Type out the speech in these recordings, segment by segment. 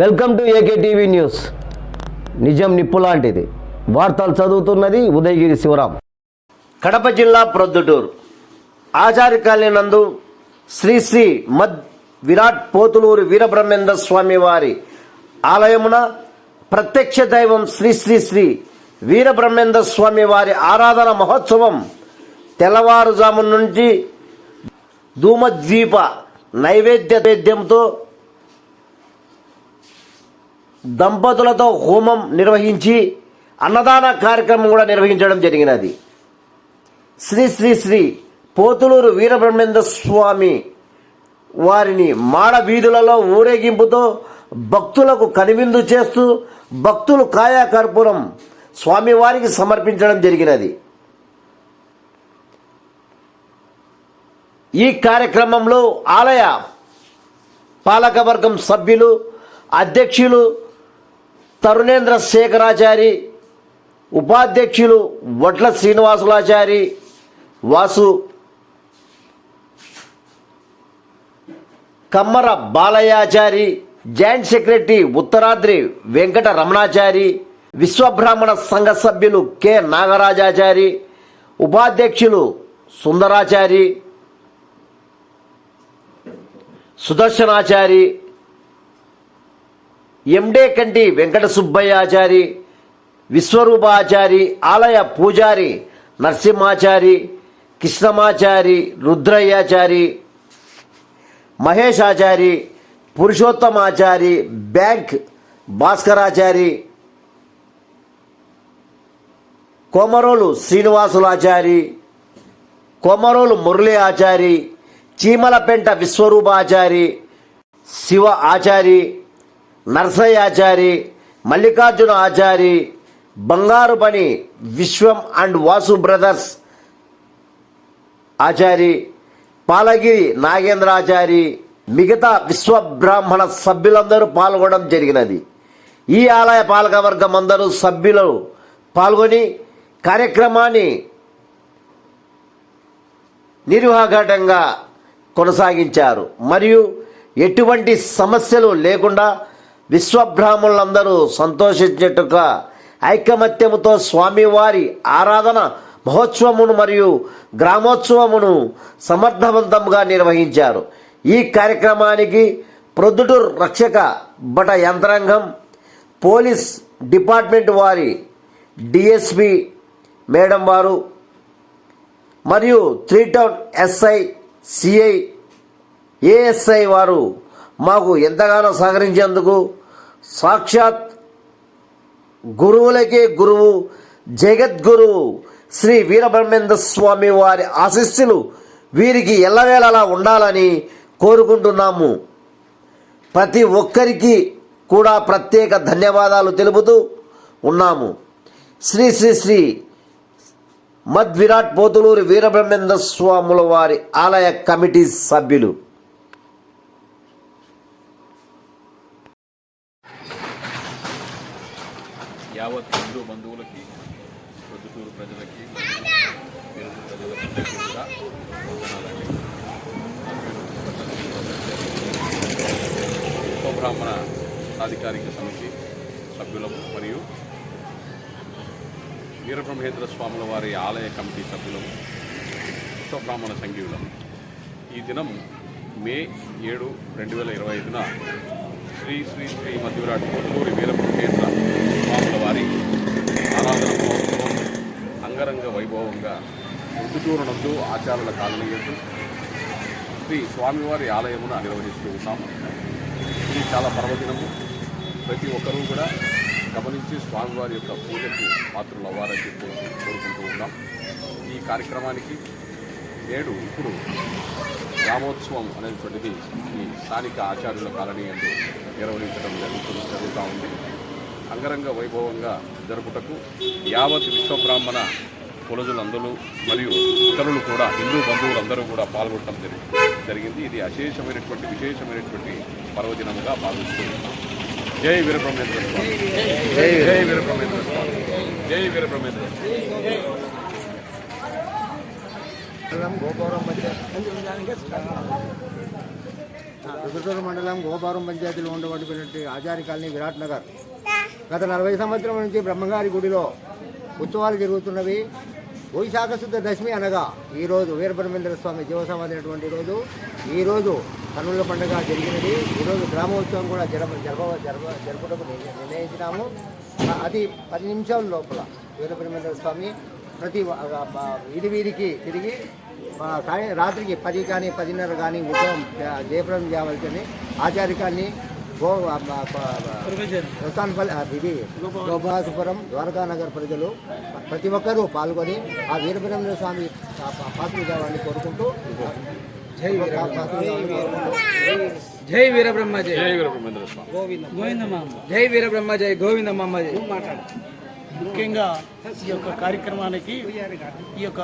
Welcome to AK TV news. నిజం నిప్పు లాంటిది. వార్తలు చదువుతున్నది ఉదయగిరి శివరాం. కడప జిల్లా ప్రొద్దుటూరు. ఆచార్య కాలనీ శ్రీ శ్రీ మద్ విరాట్ పోతులూరు వీరబ్రహ్మేంద్ర స్వామి వారి ఆలయమున ప్రత్యక్ష దైవం శ్రీ శ్రీ శ్రీ వీరబ్రహ్మేంద్ర స్వామి వారి ఆరాధన మహోత్సవం తెల్లవారుజాము నుంచి ధూమద్వీప నైవేద్య నైవేద్యంతో దంపతులతో హోమం నిర్వహించి అన్నదాన కార్యక్రమం కూడా నిర్వహించడం జరిగినది. శ్రీ శ్రీ శ్రీ పోతులూరు వీరబ్రహ్మేంద్ర స్వామి వారిని మాడ వీధులలో ఊరేగింపుతో భక్తులకు కనువిందు చేస్తూ భక్తులు కాయా కర్పూరం స్వామివారికి సమర్పించడం జరిగినది. ఈ కార్యక్రమంలో ఆలయ పాలకవర్గం సభ్యులు అధ్యక్షులు తరుణేంద్ర శేఖరాచారి ఉపాధ్యక్షులు వడ్ల శ్రీనివాసులాచారి వాసు కమ్మర బాలయాచారి జాయింట్ సెక్రటరీ ఉత్తరాద్రి వెంకట రమణాచారి విశ్వబ్రాహ్మణ సంఘ సభ్యులు కె నాగరాజాచారి ఉపాధ్యక్షులు సుందరాచారి సుదర్శనాచారి ఎండే కంటి వెంకట సుబ్బయ్యాచారి విశ్వరూపాచారి ఆలయ పూజారి నరసింహాచారి కృష్ణమాచారి రుద్రయ్యాచారి మహేషాచారి పురుషోత్తమాచారి బ్యాంక్ భాస్కరాచారి కోమరోలు శ్రీనివాసులాచారి కోమరోలు మురళీ ఆచారి చీమలపెంట విశ్వరూపాచారి శివ ఆచారి నర్సయ్యాచారి మల్లికార్జున ఆచారి బంగారు పని విశ్వం అండ్ వాసు బ్రదర్స్ ఆచారి పాలగిరి నాగేంద్ర ఆచారి మిగతా విశ్వబ్రాహ్మణ సభ్యులందరూ పాల్గొనడం జరిగినది. ఈ ఆలయ పాలకవర్గం అందరూ సభ్యులు పాల్గొని కార్యక్రమాన్ని నిర్వాహఘటంగా కొనసాగించారు. మరియు ఎటువంటి సమస్యలు లేకుండా విశ్వబ్రాహ్మణులందరూ సంతోషించేట్టుగా ఐకమత్యముతో స్వామివారి ఆరాధన మహోత్సవమును మరియు గ్రామోత్సవమును సమర్థవంతంగా నిర్వహించారు. ఈ కార్యక్రమానికి ప్రొద్దుటూరు రక్షక భట యంత్రాంగం పోలీస్ డిపార్ట్మెంట్ వారి డిఎస్పి మేడం వారు మరియు three town SI CI ASI వారు మాకు ఎంతగానో సహకరించేందుకు సాక్షాత్ గురువులకే గురువు జగద్గురువు శ్రీ వీరబ్రహ్మేంద్ర స్వామి వారి ఆశిస్సులు వీరికి ఎల్లవేళలా ఉండాలని కోరుకుంటున్నాము. ప్రతి ఒక్కరికి కూడా ప్రత్యేక ధన్యవాదాలు తెలుపుతూ ఉన్నాము. శ్రీ శ్రీ శ్రీ మద్ విరాట్ పోతులూరి వీరబ్రహ్మేంద్ర స్వాముల వారి ఆలయ కమిటీ సభ్యులు యావత్ హిందూ బంధువులకి ప్రొద్దుటూరు ప్రజలకి మరియు తెలుగు ప్రజలకి కూడా వందనాలండి. ఉపబ్రాహ్మణ సాధికారిక సమితి సభ్యులము మరియు వీరబ్రహ్మేంద్ర స్వాముల వారి ఆలయ కమిటీ సభ్యులము విశ్వబ్రాహ్మణ సంఘీయులము ఈ దినం మే ఏడు రెండు వేల ఇరవై ఐదున శ్రీ శ్రీ శ్రీ మధ్యవిరాట్ పొదులూరి వీరబ్రహ్మేంద్ర వారి ఆరాధన మహోత్సవం అంగరంగ వైభవంగా పొద్దుటూరు ఆచారాల ఆచార్యుల శ్రీ స్వామివారి ఆలయమున నిర్వహిస్తూ ఉన్నాము ఇది చాలా పర్వదినము. ప్రతి ఒక్కరూ కూడా గమనించి స్వామివారి యొక్క పూజకు పాత్రలు అవ్వాలని చెప్పి కోరుకుంటూ ఉన్నాం. ఈ కార్యక్రమానికి నేడు ఇప్పుడు గ్రామోత్సవం అనేటువంటిది ఈ స్థానిక ఆచార్యుల కాలనీ అందు నిర్వహించడం జరుగుతుంది జరుగుతూ ఉంది. అంగరంగ వైభవంగా జరుపుటకు యావత్ విశ్వబ్రాహ్మణ కులజులందరూ మరియు ఇతరులు కూడా హిందూ బంధువులందరూ కూడా పాల్గొనడం జరిగింది. ఇది అశేషమైనటువంటి విశేషమైనటువంటి పర్వదినముగా భావిస్తూ జై వీరబ్రహ్మేంద్ర స్వామి. జై వీరబ్రహ్మేంద్ర స్వామి. జై వీరబ్రహ్మేంద్ర మండలం గోపారం పంచాయతీలో ఉండబడినటువంటి ఆచారి కాలనీ విరాట్ నగర్. గత నలభై సంవత్సరం నుంచి బ్రహ్మగారి గుడిలో ఉత్సవాలు జరుగుతున్నవి. వైశాఖ శుద్ధ దశమి అనగా ఈరోజు వీరబ్రహ్మేంద్ర స్వామి జీవసమైనటువంటి రోజు. ఈరోజు కన్నుల పండుగ జరిగినది. ఈరోజు గ్రామోత్సవం కూడా జరప జరప జరప జరుపుటకు నిర్ణ- నిర్ణయించినాము. అది పది నిమిషాల లోపల వీరబ్రహ్మేంద్ర స్వామి ప్రతి వీధి వీధికి తిరిగి సాయం రాత్రికి పది కానీ పదిన్నర కానీ ఉదయం జయప్రదం చేయవలసింది. ఆచారికాన్ని ఇది గోపాసుపురం ద్వారకానగర్ ప్రజలు ప్రతి ఒక్కరూ పాల్గొని ఆ వీరబ్రహ్మేంద్ర స్వామి పాత్రలు కావాలని కోరుకుంటూ జై జై వీరబ్రహ్మ జై. జై వీరబ్రహ్మేంద్ర స్వామి. జై వీరబ్రహ్మ జై గోవిందమ్మ జై. ముఖ్యంగా ఈ యొక్క కార్యక్రమానికి ఈ యొక్క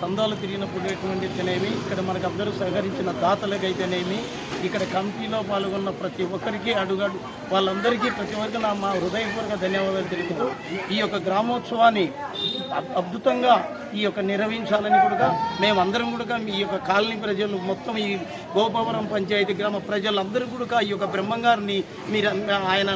సందాలు తిరిగినప్పుడు అయితేనేమి ఇక్కడ మనకు అందరూ సహకరించిన దాతలకు అయితేనేమి ఇక్కడ కమిటీలో పాల్గొన్న ప్రతి ఒక్కరికి అడుగడు వాళ్ళందరికీ ప్రతి ఒక్కరికి నా మా హృదయపూర్వక ధన్యవాదాలు తెలుపుతూ ఈ యొక్క గ్రామోత్సవాన్ని అద్భుతంగా ఈ యొక్క నిర్వహించాలని కూడా మేమందరం కూడా ఈ యొక్క కాలనీ ప్రజలు మొత్తం ఈ గోపవరం పంచాయతీ గ్రామ ప్రజలందరూ కూడా ఈ యొక్క బ్రహ్మంగారిని మీరు ఆయన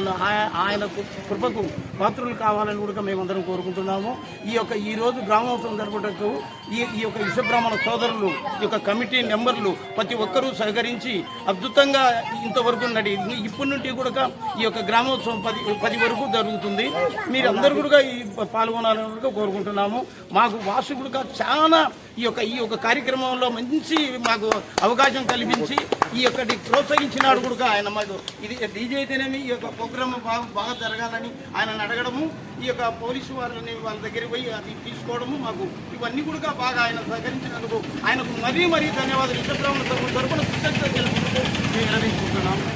ఆయన కృపకు పాత్రలు కావాలని కూడా మేమందరం కోరుకుంటున్నాము. ఈ యొక్క ఈరోజు గ్రామోత్సవం జరుపుటకు ఈ ఈ యొక్క విశ్వబ్రాహ్మణ సోదరులు ఈ యొక్క కమిటీ మెంబర్లు ప్రతి ఒక్కరూ సహకరించి అద్భుతంగా ఇంతవరకు నడి ఇప్పటి నుండి కూడా ఈ యొక్క గ్రామోత్సవం పది పది వరకు జరుగుతుంది. మీరందరూ కూడా ఈ పాల్గొనాలని కూడా కోరుకుంటున్నాము. మాకు వాసు కూడా చాలా ఈ యొక్క ఈ యొక్క కార్యక్రమంలో మంచి మాకు అవకాశం కల్పించి ఈ యొక్క ప్రోత్సహించినాడు కూడా ఆయన మాకు. ఇది డీజే అయితేనేమి ఈ యొక్క ప్రోగ్రామ్ బాగా బాగా జరగాలని ఆయన అడగడము ఈ యొక్క పోలీసు వారిని వాళ్ళ దగ్గరికి పోయి అది తీసుకోవడము మాకు. ఇవన్నీ కూడా బాగా ఆయన సహకరించినందుకు ఆయనకు మరీ మరీ ధన్యవాదాలు. ఇష్టబ్రాహ్మణ తరపున కృతజ్ఞత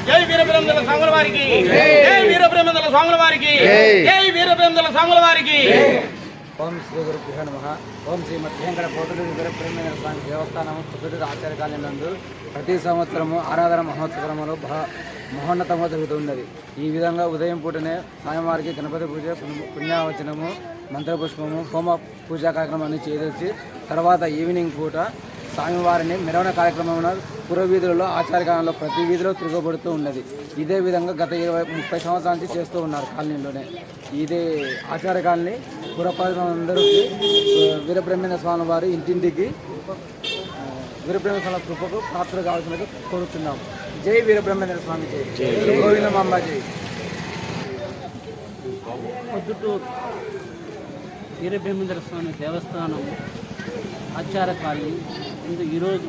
జై వీరబ్రహ్మల స్వాముల వారికి! జై! వీరబ్రహ్మల స్వాముల వారికి! జై! స్వాముల వారికి! ఓం శ్రీ గురు కృష్ణ నమః. ఓం శ్రీ మధ్యంకర పోతులూరు వీరబ్రహ్మేంద్ర స్వామి దేవస్థానము పుత్తూరు ఆచార్యకాలయందు నందు ప్రతి సంవత్సరము ఆరాధన మహోత్సవములు మహోన్నతంగా జరుగుతున్నది. ఈ విధంగా ఉదయం పూటనే స్వామివారికి గణపతి పూజ పుణ్య- పుణ్యావచనము మంత్రపుష్పము హోమ పూజా కార్యక్రమాన్ని చేదొచ్చి తర్వాత ఈవినింగ్ పూట స్వామివారిని మెరవణ కార్యక్రమంలో పురవీధులలో ఆచార్యకాలంలో ప్రతి వీధిలో తిరగబడుతూ ఉన్నది. ఇదే విధంగా గత ఇరవై ముప్పై సంవత్సరాల నుంచి చేస్తూ ఉన్నారు కాలనీలోనే. ఇదే ఆచార్యకాలని పురపాలకులందరికీ ఆ, వీరబ్రహ్మేంద్ర స్వామి వారి ఇంటింటికి వీరబ్రహ్మేంద్ర స్వామి కృపకు పాత్ర కావాల్సినది కోరుతున్నాం జై వీరబ్రహ్మేంద్ర స్వామి జై. గోవిందమ్మ జై పొద్దుటూరు వీరభీమేంద్ర స్వామి దేవస్థానం ఆచార కాలనీ ఇందు ఈరోజు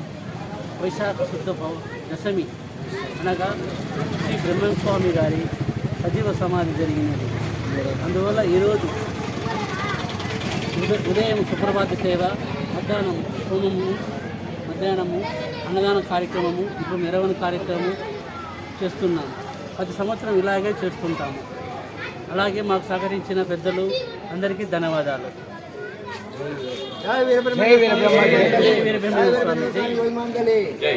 వైశాఖ శుద్ధ దశమి. అనగా శ్రీ బ్రహ్మస్వామి గారి సజీవ సమాధి జరిగినది. అందువల్ల ఈరోజు ఉదయం సుప్రభాత సేవ మధ్యాహ్నం హోమము మధ్యాహ్నము అన్నదాన కార్యక్రమము ఇప్పుడు మెరవని కార్యక్రమం చేస్తున్నాము ప్రతి సంవత్సరం ఇలాగే చేస్తుంటాము. అలాగే మాకు సహకరించిన పెద్దలు అందరికీ ధన్యవాదాలు. జై వీరబ్రహ్మ. జై వీరబ్రహ్మ. స్వామి జై